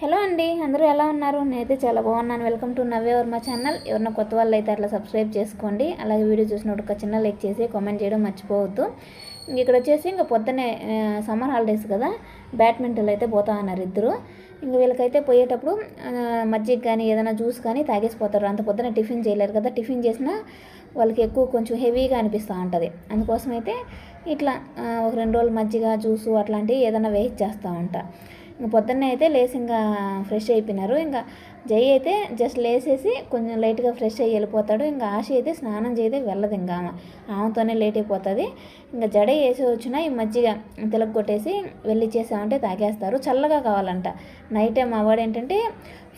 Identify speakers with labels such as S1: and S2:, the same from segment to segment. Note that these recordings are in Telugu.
S1: హలో అండి అందరూ ఎలా ఉన్నారు? నేనైతే చాలా బాగున్నాను. వెల్కమ్ టు నవ్వే వర్మ ఛానల్. ఎవరిన కొత్త వాళ్ళు అయితే అట్లా సబ్స్క్రైబ్ చేసుకోండి. అలాగే వీడియో చూసినప్పుడు ఒక చిన్న లైక్ చేసి కామెంట్ చేయడం మర్చిపోవద్దు. ఇక్కడ వచ్చేసి ఇంకా పొద్దునే సమ్మర్ హాలిడేస్ కదా బ్యాడ్మింటన్ అయితే పోతా అన్నారు ఇద్దరు. ఇంకా వీళ్ళకైతే పోయేటప్పుడు మజ్జిగ కానీ ఏదైనా జ్యూస్ కానీ తాగేసిపోతారు అంత పొద్దున టిఫిన్ చేయలేరు కదా. టిఫిన్ చేసినా వాళ్ళకి ఎక్కువ కొంచెం హెవీగా అనిపిస్తూ ఉంటుంది. అందుకోసం అయితే ఇట్లా ఒక రెండు రోజులు మజ్జిగ జ్యూసు అట్లాంటివి ఏదైనా వేయించేస్తూ ఉంటా. ఇంకా పొద్దున్నే అయితే లేసి ఇంకా ఫ్రెష్ అయిపోయినారు. ఇంకా జై అయితే జస్ట్ లేసేసి కొంచెం లైట్గా ఫ్రెష్ అయ్యి వెళ్ళిపోతాడు. ఇంకా ఆశ అయితే స్నానం చేయదే వెళ్ళదు ఇంకా ఆమె. ఆమెతోనే లేట్ అయిపోతుంది. ఇంకా జడ వేసి వచ్చిన ఈ మజ్జిగ తిలక కొట్టేసి వెళ్ళిచ్చేసామంటే తాగేస్తారు. చల్లగా కావాలంట. నైట్ టైం అవాడు ఏంటంటే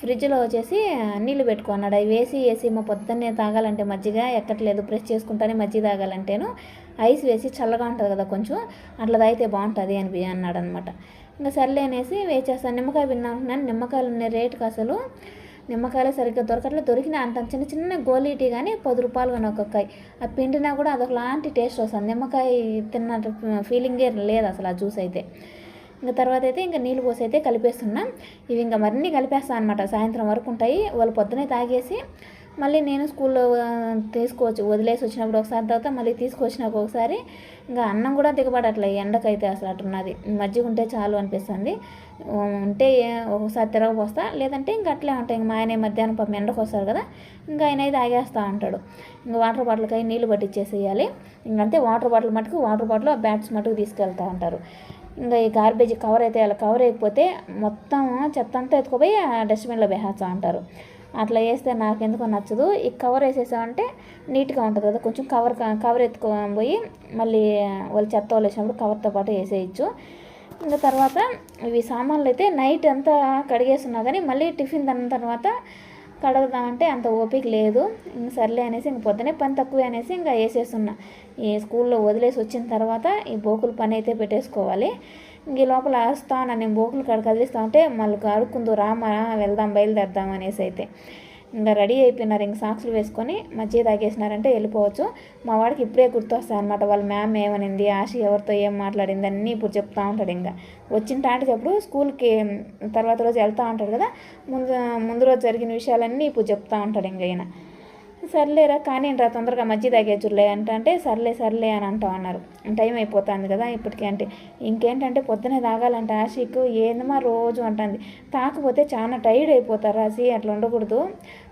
S1: ఫ్రిడ్జ్లో వచ్చేసి నీళ్ళు పెట్టుకున్నాడు అవి వేసి వేసి మా పొద్దున్నే తాగాలంటే మజ్జిగ ఎక్కట్లేదు. ప్రెస్ చేసుకుంటానే మజ్జిగ తాగాలంటేను. ఐస్ వేసి చల్లగా ఉంటుంది కదా కొంచెం. అట్లా తాగితే బాగుంటుంది అని అన్నాడు అనమాట ఇంకా సర్లే అనేసి వేచేస్తాను. నిమ్మకాయ విన్నాను నిమ్మకాయలు ఉన్నాయి రేటుకి అసలు నిమ్మకాయలు సరిగ్గా దొరకట్లేదు. దొరికిన అంత చిన్న చిన్న గోలీటి కానీ పది రూపాయలు కానీ ఒక్కొక్కయి ఆ పిండినా కూడా అదొక లాంటి టేస్ట్ వస్తుంది. నిమ్మకాయ తిన్న ఫీలింగే లేదు అసలు ఆ జ్యూస్ అయితే. ఇంకా తర్వాత అయితే ఇంకా నీళ్ళు పోసి అయితే కలిపేస్తున్నాం. ఇవి ఇంకా మరిన్ని కలిపేస్తాను అనమాట సాయంత్రం వరకు ఉంటాయి. వాళ్ళు పొద్దునే తాగేసి మళ్ళీ నేను స్కూల్లో తీసుకోవచ్చు వదిలేసి వచ్చినప్పుడు ఒకసారి తర్వాత మళ్ళీ తీసుకొచ్చినాక ఒకసారి ఇంకా అన్నం కూడా దిగబడట్లే ఈ ఎండకైతే అసలు అట్టున్నది మజ్జిగ ఉంటే చాలు అనిపిస్తుంది. ఉంటే ఒకసారి తిరగపోస్తా లేదంటే ఇంకా అట్లే ఉంటాయి ఇంక మా ఆయన మధ్యాహ్నం పాపం ఎండకు వస్తారు కదా ఇంకా ఆయన అయితే ఆగేస్తూ ఉంటాడు. ఇంకా వాటర్ బాటిల్కి నీళ్ళు పట్టించేసేయాలి ఇంకంతే వాటర్ బాటిల్ మటుకు వాటర్ బాటిల్ ఆ బ్యాట్స్ మటుకు తీసుకెళ్తూ ఉంటారు. ఇంకా ఈ గార్బేజ్ కవర్ అయితే అలా కవర్ అయిపోతే మొత్తం చెత్త అంతా ఎత్తుకుపోయి ఆ డస్ట్బిన్లో వేసేస్తా ఉంటారు. అట్లా వేస్తే నాకు ఎందుకో నచ్చదు. ఈ కవర్ వేసేసామంటే నీట్గా ఉంటుంది కదా కొంచెం కవర్ కవర్ ఎత్తుకొని పోయి మళ్ళీ వాళ్ళు చెత్త వాళ్ళు వేసినప్పుడు కవర్తో పాటు వేసేయచ్చు. ఇంకా తర్వాత ఇవి సామాన్లు అయితే నైట్ అంతా కడిగేస్తున్నా కానీ మళ్ళీ టిఫిన్ తిన్న తర్వాత కడుగుదామంటే అంత ఓపిక లేదు. ఇంక సర్లే అనేసి ఇంక పొద్దునే పని తక్కువే అనేసి ఇంకా వేసేస్తున్నా. ఈ స్కూల్లో వదిలేసి వచ్చిన తర్వాత ఈ బోకులు పని అయితే పెట్టేసుకోవాలి. ఇంక ఈ లోపల వేస్తా నేను బోకులు కాడ కదిలిస్తా ఉంటే మళ్ళీ అడుక్కుందు రామా వెళ్దాం బయలుదేరదాం అనేసి అయితే. ఇంకా రెడీ అయిపోయినారు ఇంక సాక్స్లు వేసుకొని మజ్జిగ తాగేసినారంటే వెళ్ళిపోవచ్చు. మా వాడికి ఇప్పుడే గుర్తొస్తాయి అనమాట వాళ్ళ మ్యామ్ ఏమనింది ఆశ ఎవరితో ఏం మాట్లాడింది అన్నీ ఇప్పుడు చెప్తా ఉంటాడు ఇంకా. వచ్చిన టాటప్పుడు స్కూల్కి తర్వాత రోజు వెళ్తూ ఉంటాడు కదా ముందు ముందు రోజు జరిగిన విషయాలన్నీ ఇప్పుడు చెప్తా ఉంటాడు ఇంకా ఈయన. సర్లేరా కానీ రా తొందరగా మజ్జిగ తాగేచులే అంటే అంటే సర్లే సర్లే అని అంటా అన్నారు. టైం అయిపోతుంది కదా ఇప్పటికీ అంటే. ఇంకేంటంటే పొద్దునే తాగాలంటే ఆశిక్ ఏందమ్మా రోజు అంటుంది. తాకపోతే చాలా టైర్డ్ అయిపోతారు రాసి అట్లా ఉండకూడదు.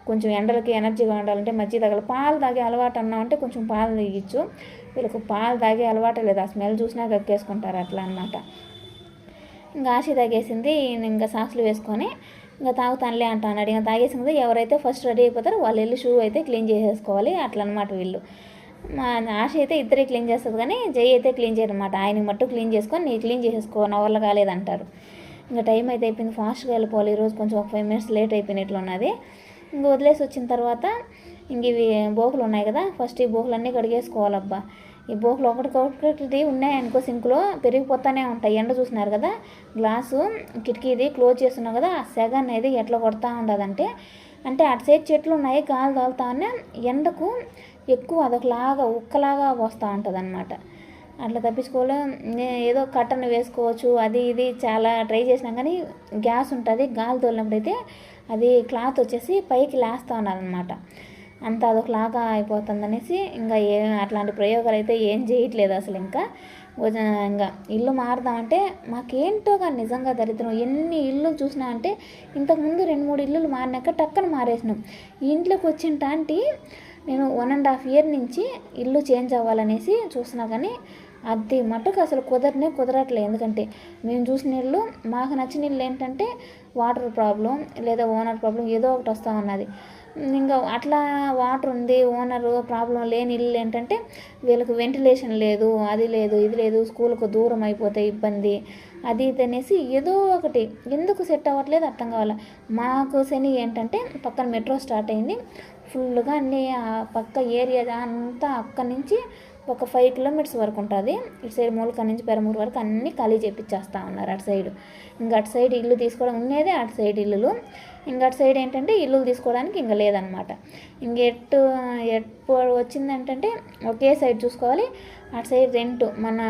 S1: కొంచెం ఎండలకి ఎనర్జీగా ఉండాలంటే మజ్జిగ తాగాలి. పాలు తాగే అలవాటు అన్నామంటే కొంచెం పాలు తాగించు వీళ్ళకి పాలు తాగే అలవాటే లేదు. ఆ స్మెల్ చూసినా కక్కేసుకుంటారు అట్లా అన్నమాట. ఇంకా ఆశ తాగేసింది ఇంకా సాక్స్లు వేసుకొని ఇంకా తాగుతానులే అంటాడు ఇంకా తాగేసింది కదా ఎవరైతే ఫస్ట్ రెడీ అయిపోతారో వాళ్ళు వెళ్ళి షూ అయితే క్లీన్ చేసేసుకోవాలి. అట్లా అనమాట వీళ్ళు. మా ఆశ అయితే ఇద్దరే క్లీన్ చేస్తుంది కానీ జై అయితే క్లీన్ చేయనమాట ఆయన మట్టు క్లీన్ చేసుకొని నీ క్లీన్ చేసేసుకో నా వల్ల కాలేదంటారు. ఇంకా టైం అయితే అయిపోయింది. ఫాస్ట్గా వెళ్ళిపోవాలి. ఈరోజు కొంచెం ఒక ఫైవ్ మినిట్స్ లేట్ అయిపోయినట్లు ఉన్నది. ఇంకా వదిలేసి వచ్చిన తర్వాత ఇంక ఇవి బోకులు ఉన్నాయి కదా ఫస్ట్ ఈ బోకులన్నీ కడిగేసుకోవాలబ్బా. ఈ బోకులు ఒకటి ఉన్నాయనుకో సింకులో పెరిగిపోతూనే ఉంటాయి. ఎండ చూసినారు కదా? గ్లాసు కిటికీది క్లోజ్ చేస్తున్నాం కదా? ఆ సెగ అనేది ఎట్లా కొడతా ఉండదంటే అంటే అటు సైడ్ చెట్లు ఉన్నాయి గాలి తాగుతా ఉన్నా ఎండకు ఎక్కువ అదొకలాగా ఉక్కలాగా వస్తూ ఉంటుంది అనమాట అట్లా తప్పించుకోలే ఏదో కట్టను వేసుకోవచ్చు అది ఇది చాలా ట్రై చేసినా కానీ గ్యాస్ ఉంటుంది. గాలి తోలినప్పుడు అయితే అది క్లాత్ వచ్చేసి పైకి లేస్తూ ఉన్నదనమాట అంత అదొకలాగా అయిపోతుంది అనేసి ఇంకా ఏ అట్లాంటి ప్రయోగాలు అయితే ఏం చేయట్లేదు అసలు ఇంకా. ఇంకా ఇల్లు మారుదామంటే మాకేంటో కానీ నిజంగా దరిద్రం. ఎన్ని ఇల్లు చూసినా అంటే ఇంతకుముందు రెండు మూడు ఇల్లులు మారినాక టక్కన మారేసినాం. ఈ ఇంట్లోకి వచ్చిన టాంటి నేను వన్ అండ్ హాఫ్ ఇయర్ నుంచి ఇల్లు చేంజ్ అవ్వాలనేసి చూసినా కానీ అది మటుకు అసలు కుదరనే కుదరట్లేదు. ఎందుకంటే మేము చూసిన ఇల్లు మాకు నచ్చిన ఇల్లు ఏంటంటే వాటర్ ప్రాబ్లం లేదా ఓనర్ ప్రాబ్లం ఏదో ఒకటి వస్తూ ఉన్నది. ఇంకా అట్లా వాటర్ ఉంది ఓనరు ప్రాబ్లం లేని ఇల్లు ఏంటంటే వీళ్ళకి వెంటిలేషన్ లేదు అది లేదు ఇది లేదు స్కూల్కు దూరం అయిపోతే ఇబ్బంది. అది ఇది అనేసి ఏదో ఒకటి ఎందుకు సెట్ అవ్వట్లేదు అర్థం కావాలి? మాకు శని ఏంటంటే పక్కన మెట్రో స్టార్ట్ అయింది. ఫుల్గా అన్ని ఆ పక్క ఏరియా అంతా అక్కడి నుంచి ఒక ఫైవ్ కిలోమీటర్స్ వరకు ఉంటుంది. ఇటు సైడ్ మూలక నుంచి పెరమూరు వరకు అన్నీ ఖాళీ చేపించేస్తూ ఉన్నారు అటు సైడ్. ఇంకా అటు సైడ్ ఇల్లు తీసుకోవడం ఉండేదే అటు సైడ్ ఇల్లులు. ఇంకా అటు సైడ్ ఏంటంటే ఇల్లులు తీసుకోవడానికి ఇంకా లేదనమాట ఇంక ఎటు ఎప్పుడు ఏంటంటే ఒకే సైడ్ చూసుకోవాలి. అటు సైడ్ రెంట్ మన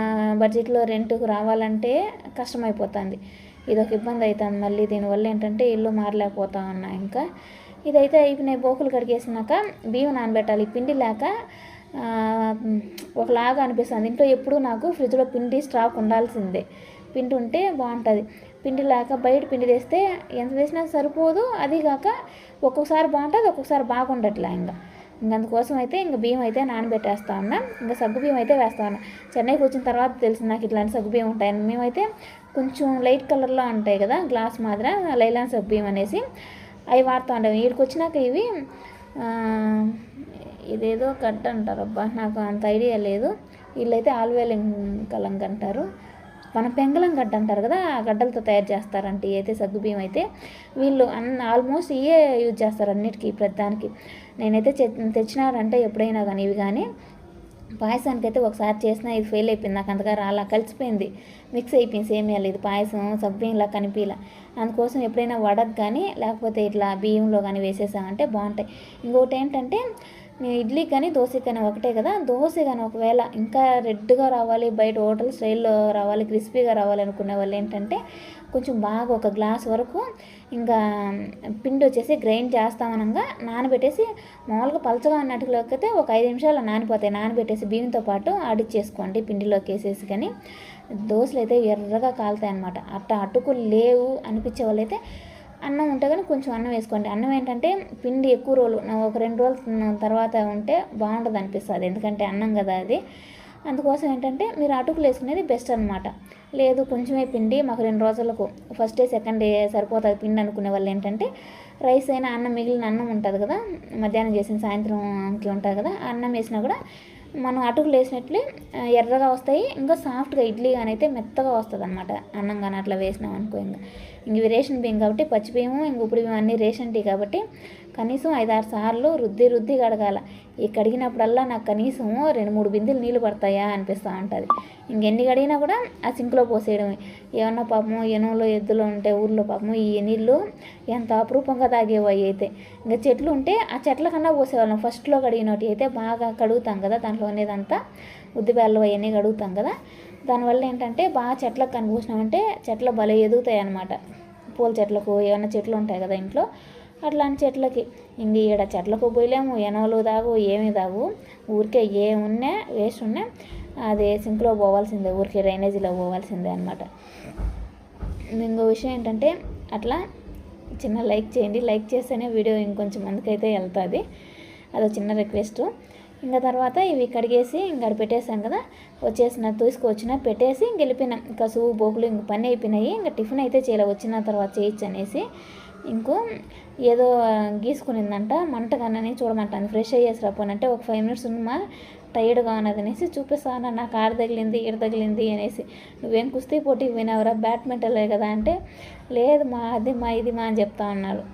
S1: బడ్జెట్లో రెంట్కు రావాలంటే కష్టమైపోతుంది. ఇది ఒక ఇబ్బంది అవుతుంది మళ్ళీ దీనివల్ల ఏంటంటే ఇల్లు మారలేకపోతా ఉన్నా ఇంకా. ఇదైతే అయిపోయినాయి బోకులు కడిగేసినాక బియ్యం నానబెట్టాలి. పిండి లేక ఒకలాగా అనిపిస్తుంది. ఇంట్లో ఎప్పుడు నాకు ఫ్రిడ్జ్లో పిండి స్టాక్ ఉండాల్సిందే. పిండి ఉంటే బాగుంటుంది పిండి లేక బయట పిండి తెస్తే ఎంత చేసినా సరిపోదు. అది కాక ఒక్కొక్కసారి బాగుంటుంది ఒక్కొక్కసారి బాగుండట్లే ఇంకా. ఇంక అందుకోసం అయితే ఇంక బియ్యం అయితే నానబెట్టేస్తా ఉన్నా. ఇంకా సగ్గు బియ్యం అయితే వేస్తా ఉన్నా. చెన్నైకి వచ్చిన తర్వాత తెలిసింది నాకు ఇట్లాంటి సగ్గు బియ్యం ఉంటాయని. మేమైతే కొంచెం లైట్ కలర్లో ఉంటాయి కదా గ్లాస్ మాదిర లైలాన్ సగ్గు బియ్యం అనేసి అవి వాడుతూ ఉంటాం వీడికి వచ్చినాక ఇవి ఇదేదో గడ్డ అంటారు అబ్బా నాకు అంత ఐడియా లేదు. వీళ్ళైతే ఆల్వేలింగ్ కలంగ్ అంటారు. మన పెంగళం గడ్డ అంటారు కదా ఆ గడ్డలతో తయారు చేస్తారంట అయితే సగ్గుబియ్యం అయితే. వీళ్ళు అన్ ఆల్మోస్ట్ ఇవే యూజ్ చేస్తారు అన్నిటికీ ప్రతిదానికి. నేనైతే తెచ్చినారంటే ఎప్పుడైనా కానీ ఇవి కానీ పాయసానికి అయితే ఒకసారి చేసినా ఇది ఫెయిల్ అయిపోయింది నాకు అంతగా రాలా కలిసిపోయింది. మిక్స్ అయిపోయింది సేమియాలు ఇది పాయసం సబ్బియ్యంలా కనిపించలే అందుకోసం ఎప్పుడైనా వడకు కానీ లేకపోతే ఇట్లా బియ్యంలో కానీ వేసేసామంటే బాగుంటాయి. ఇంకొకటి ఏంటంటే నేను ఇడ్లీ కానీ దోశ కానీ ఒకటే కదా. దోశ కానీ ఒకవేళ ఇంకా రెడ్గా రావాలి బయట హోటల్ స్టైల్లో రావాలి క్రిస్పీగా రావాలి అనుకునే వాళ్ళు ఏంటంటే కొంచెం బాగా ఒక గ్లాస్ వరకు ఇంకా పిండి వచ్చేసి గ్రైండ్ చేస్తామనగా నానబెట్టేసి మామూలుగా పలచగా ఉన్నట్టులోకి అయితే ఒక ఐదు నిమిషాలు నానిపోతాయి. నానబెట్టేసి బియ్యంతో పాటు ఆడిచ్చేసుకోండి పిండిలోకి వేసేసి కానీ. దోశలు అయితే ఎర్రగా కాలుతాయి అనమాట అట్ట అటుకులు లేవు అనిపించే వాళ్ళైతే అన్నం ఉంటే కానీ కొంచెం అన్నం వేసుకోండి. అన్నం ఏంటంటే పిండి ఎక్కువ రోజులు ఒక రెండు రోజుల తర్వాత ఉంటే బాగుంటుంది అనిపిస్తుంది. ఎందుకంటే అన్నం కదా అది. అందుకోసం ఏంటంటే మీరు అటుకులు వేసుకునేది బెస్ట్ అనమాట లేదు కొంచెమే పిండి మాకు రెండు రోజులకు ఫస్ట్ డే సెకండ్ డే సరిపోతుంది పిండి అనుకునే వాళ్ళు ఏంటంటే రైస్ అయినా అన్నం మిగిలిన అన్నం ఉంటుంది కదా మధ్యాహ్నం చేసిన సాయంత్రంకి ఉంటుంది కదా అన్నం వేసినా కూడా మనం అటుకులు వేసినట్లే ఎర్రగా వస్తాయి. ఇంకా సాఫ్ట్గా ఇడ్లీ కానీ అయితే మెత్తగా వస్తుంది అనమాట అన్నం కానీ అట్లా వేసినాం అనుకో ఇంకా ఇంక ఇవి రేషన్ బియ్యం కాబట్టి పచ్చి బియ్యము ఇంక ఇప్పుడు బియ్యం అన్నీ రేషన్ టీ కాబట్టి కనీసం ఐదారు సార్లు రుద్ది రుద్ది కడగాల ఈ కడిగినప్పుడల్లా నాకు కనీసం రెండు మూడు బిందెలు నీళ్ళు పడతాయా అనిపిస్తూ ఉంటుంది. ఇంకెన్ని కడిగినా కూడా ఆ సింక్లో పోసేయడమే. ఏమన్నా పాపము ఎనువులో ఎద్దులు ఉంటే ఊర్లో పాపము ఈ నీళ్ళు ఎంత అపరూపంగా తాగేవి అవి అయితే. ఇంకా చెట్లు ఉంటే ఆ చెట్ల కన్నా పోసేవాళ్ళం. ఫస్ట్లో కడిగినవి అయితే బాగా కడుగుతాం కదా దాంట్లో ఉండేదంతా. ఉద్దిపాయలు అవన్నీ కడుగుతాం కదా. దానివల్ల ఏంటంటే బాగా చెట్లకు కనిపించినామంటే చెట్లు భలే ఎదుగుతాయి అన్నమాట పూల చెట్లకు ఏమైనా చెట్లు ఉంటాయి కదా ఇంట్లో. అట్లాంటి చెట్లకి. ఇంక ఈడ చెట్లకు పోయలేము ఎనవలు తాగు ఏమీ తాగు ఊరికే ఏమున్నా వేస్ట్ ఉన్నా అది సింక్లో పోవాల్సిందే ఊరికే డ్రైనేజీలో పోవాల్సిందే అనమాట ఇంకో విషయం ఏంటంటే అట్లా చిన్న లైక్ చేయండి. లైక్ చేస్తేనే వీడియో ఇంకొంచెం మందికి అయితే వెళ్తుంది. అదో చిన్న రిక్వెస్ట్. ఇంకా తర్వాత ఇవి కడిగేసి ఇంకా పెట్టేసాం కదా వచ్చేసిన తీసుకొచ్చిన పెట్టేసి ఇంక వెళ్ళిపోయినాం. ఇంకా సువ్వు బోకులు ఇంక పని అయిపోయినాయి. ఇంకా టిఫిన్ అయితే చేయలే వచ్చిన తర్వాత చేయొచ్చు అనేసి. ఇంకో ఏదో గీసుకునిందంట మంటగానని చూడమంటాను ఫ్రెష్ అయ్యేసి రాపోనంటే ఒక ఫైవ్ మినిట్స్ ఉన్నమా టైర్డ్గా ఉన్నది అనేసి చూపిస్తాను నాకు ఆడ తగిలింది ఈడ తగిలింది అనేసి. నువ్వేం కుస్తీ పోటీకి పోయినావురా బ్యాడ్మింటన్లే కదా అంటే లేదు మా అది మా ఇది మా అని చెప్తా ఉన్నారు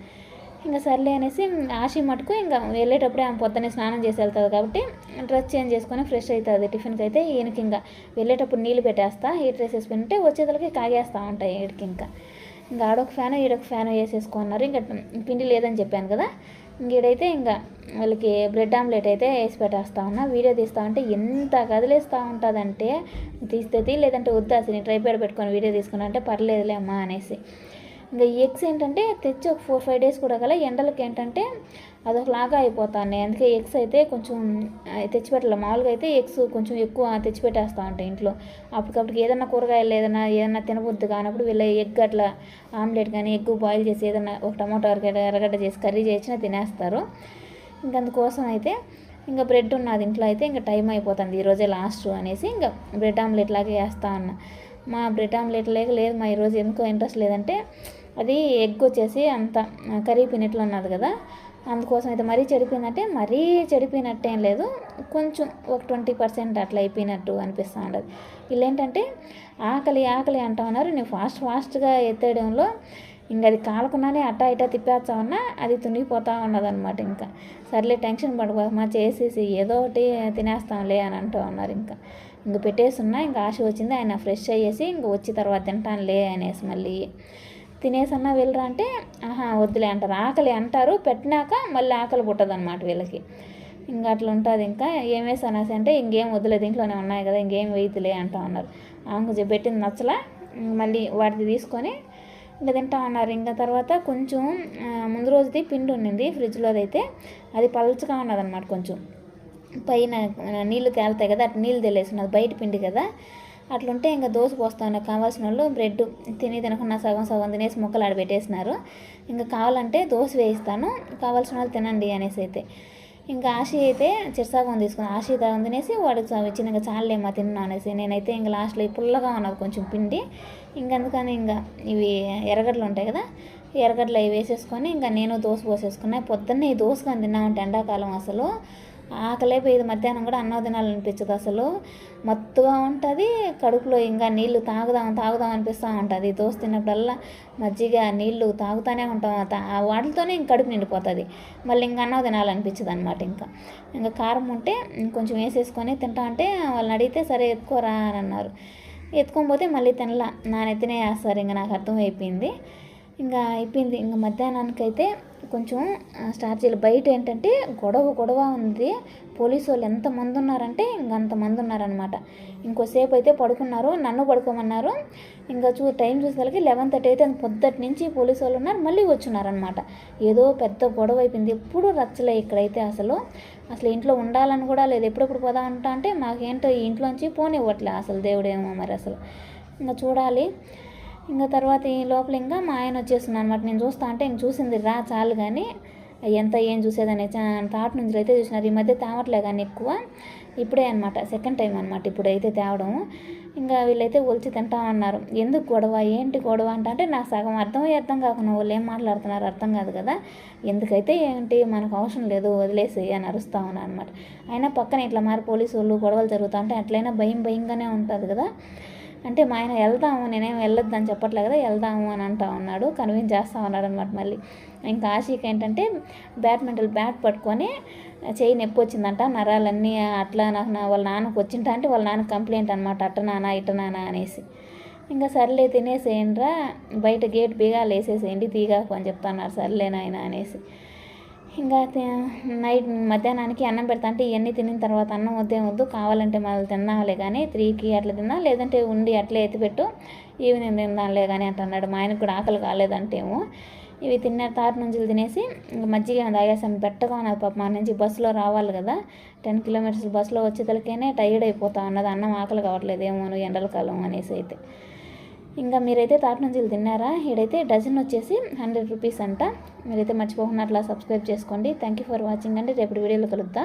S1: ఇంకా సర్లే అనేసి ఆశి మటుకు ఇంకా వెళ్ళేటప్పుడే ఆమె పొద్దున్నే స్నానం చేసి వెళ్తుంది కాబట్టి డ్రెస్ చేంజ్ చేసుకొని ఫ్రెష్ అవుతుంది టిఫిన్కి అయితే ఈయనకి ఇంకా వెళ్ళేటప్పుడు నీళ్ళు పెట్టేస్తా ఈ డ్రెస్ వేసుకుంటే వచ్చేతలకి కాగేస్తూ ఉంటాయి ఈడికి ఇంకా. ఇంకా ఆడొక ఫ్యాన్ ఈడొక ఫ్యాన్ వేసేసుకున్నారు ఇంకా పిండి లేదని చెప్పాను కదా. ఇంకేడైతే ఇంకా వాళ్ళకి బ్రెడ్ ఆమ్లెట్ అయితే వేసి పెట్టేస్తా ఉన్నా. వీడియో తీస్తా ఉంటే ఎంత కదిలేస్తూ ఉంటుందంటే తీస్తే తీ లేదంటే వద్దా అసలు ట్రైపేడ్ పెట్టుకొని వీడియో తీసుకున్నా అంటే పర్లేదులే అమ్మా అనేసి. ఇంకా ఎగ్స్ ఏంటంటే తెచ్చి ఒక ఫోర్ ఫైవ్ డేస్ కూడా గల ఎండలకి ఏంటంటే అదొకలాగా అయిపోతాయి అందుకే ఎగ్స్ అయితే కొంచెం తెచ్చిపెట్టలేదు తెచ్చిపెట్టాలి. మామూలుగా అయితే ఎగ్స్ కొంచెం ఎక్కువ తెచ్చిపెట్టేస్తూ ఉంటాయి ఇంట్లో. అప్పటికప్పుడు ఏదైనా కూరగాయలు ఏదైనా ఏదైనా తినబుద్ది కానప్పుడు వీళ్ళ ఎగ్ అట్లా ఆమ్లెట్ కానీ ఎగ్ బాయిల్ చేసి ఏదైనా ఒక టమాటో ఎరగడ్డ ఎర్రగడ్డ చేసి కర్రీ చేసినా తినేస్తారు. ఇంక అందుకోసం అయితే ఇంకా బ్రెడ్ ఉన్నది ఇంట్లో అయితే ఇంకా టైం అయిపోతుంది. ఈరోజే లాస్ట్ అనేసి ఇంకా బ్రెడ్ ఆమ్లెట్ లాగే వేస్తా ఉన్నా. మా బ్రెడ్ ఆమ్లెట్ లేక లేదు మా ఈరోజు ఎందుకో ఇంట్రెస్ట్ లేదంటే అది ఎగ్ వచ్చేసి అంత కరిగిపోయినట్లు ఉన్నది కదా అందుకోసం అయితే మరీ చెడిపోయిందంటే మరీ చెడిపోయినట్టేం లేదు. కొంచెం ఒక ట్వంటీ పర్సెంట్ అట్లా అయిపోయినట్టు అనిపిస్తూ ఉండదు వీళ్ళు ఏంటంటే ఆకలి ఆకలి అంటా ఉన్నారు. నేను ఫాస్ట్ ఫాస్ట్గా ఎత్తేయడంలో ఇంకా అది కాలకుండానే అట్టా ఇట్టా తిప్పేస్తా అది తునిగిపోతా ఉన్నదనమాట ఇంకా. సర్లే టెన్షన్ పడుకోమా చేసేసి ఏదో ఒకటి తినేస్తాంలే అని అంటూ ఉన్నారు ఇంకా. ఇంక పెట్టేస్తున్నా ఇంకా ఆశ వచ్చింది ఆయన ఫ్రెష్ అయ్యేసి ఇంక వచ్చి తర్వాత తింటానులే అనేసి మళ్ళీ తినేసన్నా వెళ్ళరా అంటే ఆహా వద్దులే అంటారు. ఆకలి అంటారు. పెట్టినాక మళ్ళీ ఆకలి పుట్టదన్నమాట వీళ్ళకి. ఇంకా అట్లా ఉంటుంది. ఇంకా ఏం వేసానేసి అంటే ఇంకేం వద్దులే దీంట్లోనే ఉన్నాయి కదా ఇంకేం వేయదులే అంటా ఉన్నారు. ఆమెకు పెట్టింది నచ్చలా. మళ్ళీ వాటిది తీసుకొని ఇంకా తింటా ఉన్నారు. ఇంకా తర్వాత కొంచెం ముందు రోజుది పిండి ఉండింది ఫ్రిడ్జ్లో అయితే అది పలుచగా ఉన్నదన్నమాట కొంచెం. పైన నీళ్ళు తేలుతాయి కదా అటు నీళ్ళు తెలియస్తున్నది బయట పిండి కదా. అట్లుంటే ఇంకా దోశ పోస్తాను. కావాల్సిన వాళ్ళు బ్రెడ్ తిని తినకుండా సగం సగం తినేసి ముక్కలు ఆడ పెట్టేసినారు ఇంకా కావాలంటే దోశ వేయిస్తాను. కావాల్సిన వాళ్ళు తినండి అనేసి అయితే. ఇంకా ఆశి అయితే చిరసాగం తీసుకుని ఆశీ తాగం తినేసి వాడికి ఇచ్చిన ఇంకా చాలేమా తిన్నా అనేసి నేనైతే ఇంకా లాస్ట్లో పుల్లగా ఉన్నది కొంచెం పిండి. ఇంకందుకని ఇంకా ఇవి ఎర్రగడ్డలు ఉంటాయి కదా ఎర్రగడ్డలు అవి వేసేసుకొని ఇంకా నేను దోశ పోసేసుకున్నా. పొద్దున్నే ఈ దోశ కానీ తిన్నామంటే ఎండాకాలం అసలు. ఆకలేపోయేది మధ్యాహ్నం కూడా అన్నం తినాలనిపించదు అసలు. మత్తుగా ఉంటుంది కడుపులో ఇంకా నీళ్ళు తాగుదాం తాగుదాం అనిపిస్తూ ఉంటుంది. దోశ తిన్నప్పుడల్లా మజ్జిగ నీళ్ళు తాగుతూనే ఉంటాం ఆ వాటితోనే ఇంక కడుపు నిండిపోతుంది. మళ్ళీ ఇంకా అన్నం తినాలనిపించదు అనమాట ఇంకా. ఇంకా కారం ఉంటే కొంచెం వేసేసుకొని తింటా అంటే వాళ్ళని అడిగితే సరే ఎత్తుకోరా అని అన్నారు. ఎత్తుకొని పోతే మళ్ళీ తినలా. నానెత్తినే వేస్తారు ఇంకా నాకు అర్థమైపోయింది ఇంకా అయిపోయింది. ఇంకా మధ్యాహ్నానికైతే కొంచెం స్టార్ట్ చేయాలి. బయట ఏంటంటే గొడవ గొడవ ఉంది. పోలీసు వాళ్ళు ఎంతమంది ఉన్నారంటే ఇంకంతమంది ఉన్నారనమాట ఇంకోసేపు అయితే పడుకున్నారు. నన్ను పడుకోమన్నారు. ఇంకా చూ టైం చూసేసరికి లెవెన్ థర్టీ అయితే పొద్దుటి నుంచి పోలీసు వాళ్ళు ఉన్నారు. మళ్ళీ వచ్చినారనమాట ఏదో పెద్ద గొడవ అయిపోయింది. ఎప్పుడు రచ్చలే ఇక్కడైతే అసలు. అసలు ఇంట్లో ఉండాలని కూడా లేదు. ఎప్పుడెప్పుడు పోదా ఉంటా అంటే మాకేంటో ఈ ఇంట్లోంచి పోనివ్వట్లే అసలు దేవుడేమో మరి అసలు. ఇంకా చూడాలి. ఇంకా తర్వాత ఈ లోపల ఇంకా మా ఆయన వచ్చేస్తున్నాను అనమాట నేను చూస్తా అంటే ఇంక చూసింది రా చాలు కానీ ఎంత ఏం చూసేదని థాట్ నుంచి అయితే చూసినారు. ఈ మధ్య తేవట్లే కానీ ఎక్కువ. ఇప్పుడే అనమాట సెకండ్ టైం అనమాట ఇప్పుడైతే తేవడం. ఇంకా వీళ్ళైతే ఒలిచి తింటామన్నారు ఎందుకు గొడవ? ఏంటి గొడవ? అంటే నాకు సగం అర్థం అర్థం కాకుండా వాళ్ళు ఏం మాట్లాడుతున్నారు అర్థం కాదు కదా. ఎందుకైతే ఏంటి? మనకు అవసరం లేదు వదిలేసి అని అరుస్తా ఉన్నాను అనమాట అయినా పక్కన ఇట్లా మారి పోలీసు వాళ్ళు గొడవలు జరుగుతా ఉంటే అట్లయినా భయం భయంగానే ఉంటుంది కదా. అంటే మా ఆయన వెళ్దాము నేనేం వెళ్ళొద్దు అని చెప్పట్లే కదా వెళ్దాము అని అంటా ఉన్నాడు కన్విన్స్ చేస్తా ఉన్నాడు అనమాట మళ్ళీ. ఇంకా ఆశీకి ఏంటంటే బ్యాడ్మింటన్ బ్యాట్ పట్టుకొని చేయి నొప్పి వచ్చిందంట నరాలన్నీ అట్లా నాకు నా వాళ్ళ నాన్నకు వచ్చింట అంటే వాళ్ళ నాన్న కంప్లైంట్ అనమాట అట్ట నానా ఇట్ట నానా అనేసి. ఇంకా సర్లే తినేసేయండిరా బయట గేట్ బీగాలు వేసేసేయండి తీగాకు అని చెప్తున్నారు సర్లే నాయన అనేసి. ఇంకా నైట్ మధ్యాహ్నానికి అన్నం పెడతా అంటే ఇవన్నీ తినిన తర్వాత అన్నం వద్దే వద్దు కావాలంటే మళ్ళీ తిందాంలే కానీ త్రీకి అట్లా తిన్నా లేదంటే ఉండి అట్లే ఎత్తిపెట్టు ఈవినింగ్ తిందాంలే కానీ అంటున్నాడు మా ఆయనకు కూడా ఆకలి కాలేదంటేమో. ఇవి తిన్న తాటి నుంచి తినేసి ఇంకా మజ్జిగ తాగేసాం. బెట్టగా ఉన్నది పాప. మా నుంచి బస్సులో రావాలి కదా. టెన్ కిలోమీటర్స్ బస్సులో వచ్చేతలకేనే టైర్డ్ అయిపోతా ఉన్నది. అన్నం ఆకలి కావట్లేదు ఏమో ఎండల కాలం అనేసి అయితే. ఇంకా మీరైతే తాటి నుంచి తిన్నారా? ఇడైతే డజన్ వచ్చేసి హండ్రెడ్ రూపీస్ అంట. మీరైతే మర్చిపోకుండా అట్లా సబ్స్క్రైబ్ చేసుకోండి. థ్యాంక్ యూ ఫర్ వాచింగ్ అండి. రేపటి వీడియోలో కలుద్దాం.